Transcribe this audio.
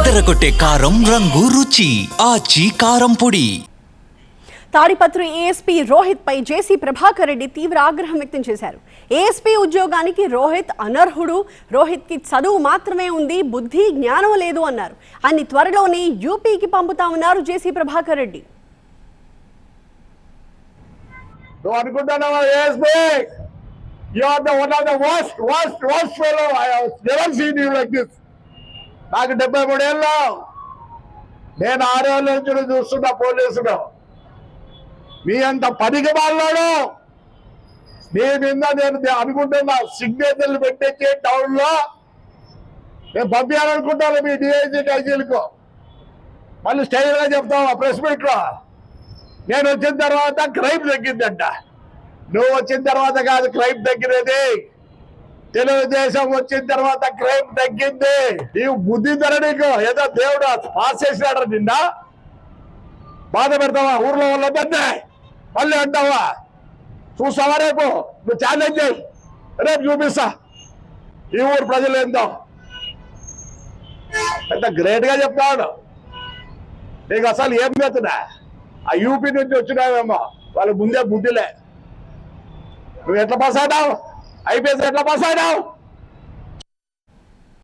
అదరకొట్టే కారం రంగు రుచి ఆచి కారం పొడి. తాడిపత్రి ఏఎస్పీ రోహిత్ పై జేసీ ప్రభాకర్ రెడ్డి తీవ్ర ఆగ్రహం వ్యక్తం చేశారు. ఏఎస్పీ ఉద్యోగానికి రోహిత్ అనర్హుడు. రోహిత్కి చదువు మాత్రమే ఉంది బుద్ధి జ్ఞానం లేదు అన్నారు. అన్ని త్వరలోనే యూపీకి పంపుతామన్నారు జేసీ ప్రభాకర్ రెడ్డి. నువ్వు అనుకుంటున్నావా ASP you are the one of the worst worst worst fellow I have never seen you like this నాకు డెబ్బై మూడేళ్ళు నేను ఆరేళ్ళ నుంచి చూస్తున్నా పోలీసులు. మీ అంత పనికి వాళ్ళాడు మీ మీద నేను అనుకుంటున్నా సిగ్నేచర్లు పెట్టేసి టౌన్లో నేను పంపించాలనుకుంటాను మీ డిఐజీ డైజీలకు మళ్ళీ స్టైల్గా చెప్తావా ప్రెస్ మీట్లో? నేను వచ్చిన తర్వాత క్రైమ్ తగ్గిందంట. నువ్వు వచ్చిన తర్వాత కాదు క్రైమ్ తగ్గినది. తెలుగుదేశం వచ్చిన తర్వాత క్రైమ్ తగ్గింది. నీవు బుద్ధి ధర నీకు. ఏదో దేవుడు పాస్ చేసినాడు నిన్న. బాధ పెడతావా ఊర్లో వాళ్ళందరినీ మళ్ళీ అంటావా? చూస్తావా రేపు? నువ్వు ఛాలెంజ్ చేయి. రేపు చూపిస్తా. ఈ ఊరు ప్రజలు ఏందో? పెద్ద గ్రేట్గా చెప్తాడు. నీకు అసలు ఏం చేస్తున్నా ఆ యూపీ నుంచి వచ్చినావేమో. వాళ్ళ ముందే బుద్ధిలే. నువ్వు ఎట్లా పాస్ అవుతావు? ఐపీఎస్ ఎట్లా పాస్ అయినావు